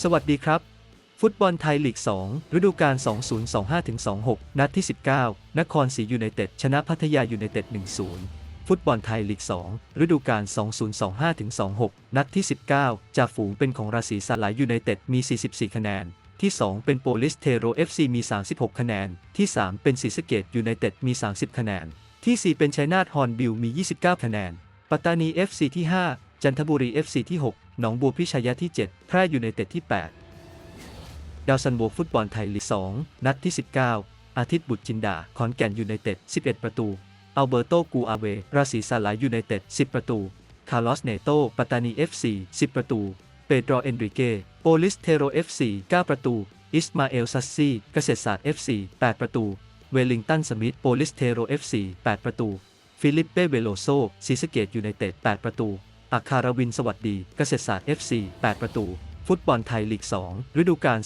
สวัสดีครับ ฟุตบอลไทยลีก 2 ฤดูกาล 2025-26 นัดที่ 19 นครศรียูไนเต็ด ชนะพัทยายูไนเต็ด 1-0 ฟุตบอลไทยลีก 2 ฤดูกาล 2025-26 นัดที่ 19จาฝูงเป็นของราศีสลายยูไนเต็ด มี 44 คะแนน ที่ 2 เป็นโปลิสเทโร FC มี 36 คะแนน ที่ 3 เป็นศรีสะเกดยูไนเต็ด มี 30 คะแนน ที่ 4 เป็นชัยนาทฮอนบิลมี 29 คะแนน ปัตตานี FC ที่ 5 จันทบุรี FC ที่ 6 หนองบัวพิชยะที่ 7 แพร่ยูไนเต็ดที่ 8 ดาวซันโบฟุตบอลไทยลีก 2 นัดที่ 19 อาทิตย์บุตรจินดา ขอนแก่นยูไนเต็ด 11 ประตู อัลเบอร์โตกูอาเว ราศีสาลายยูไนเต็ด 10 ประตู คาร์ลอสเนโต ปัตตานี FC 10 ประตู เปโดรเอนริเก โปลิสเทโร FC 9 ประตู อิสมาเอลซัสซีเกษตรศาสตร์ FC 8 ประตู เวลิงตัน สมิธ โปลิสเทโร FC 8 ประตู ฟิลิปเป้ เวโลโซซีสเกตยูไนเต็ด 8 ประตู อาคารวินสวัสดี เกษตรศาสตร์ FC 8 ประตู ฟุตบอลไทยลีก 2 ฤดูกาล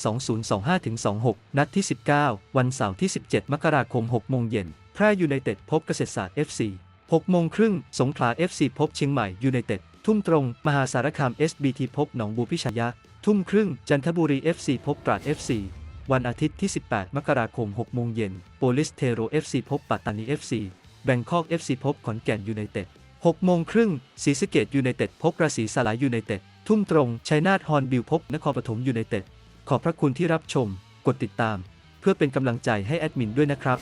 2025-26 นัดที่ 19 วันเสาร์ที่ 17 มกราคม 6 โมงเย็น แพร่ยูไนเต็ดพบเกษตรศาสตร์ FC 6 โมงครึ่ง สงขลา FC พบเชียงใหม่ยูไนเต็ด ทุ่มตรง มหาสารคาม SBT พบหนองบัวพิชยะ ทุ่มครึ่ง จันทบุรี FC พบตราด FC วันอาทิตย์ที่ 18 มกราคม 6 โมงเย็น โปลิสเทโร FC พบปัตตานี FC แบงคอก FC พบขอนแก่นยูไนเต็ด 6โมงครึ่งศรีสะเกดยูไนเต็ดพบราศีสลายยูไนเต็ด ทุ่มตรงชัยนาทฮอนบิลพบนครปฐมยูไนเต็ด ขอบพระคุณที่รับชม กดติดตาม เพื่อเป็นกำลังใจให้แอดมินด้วยนะครับ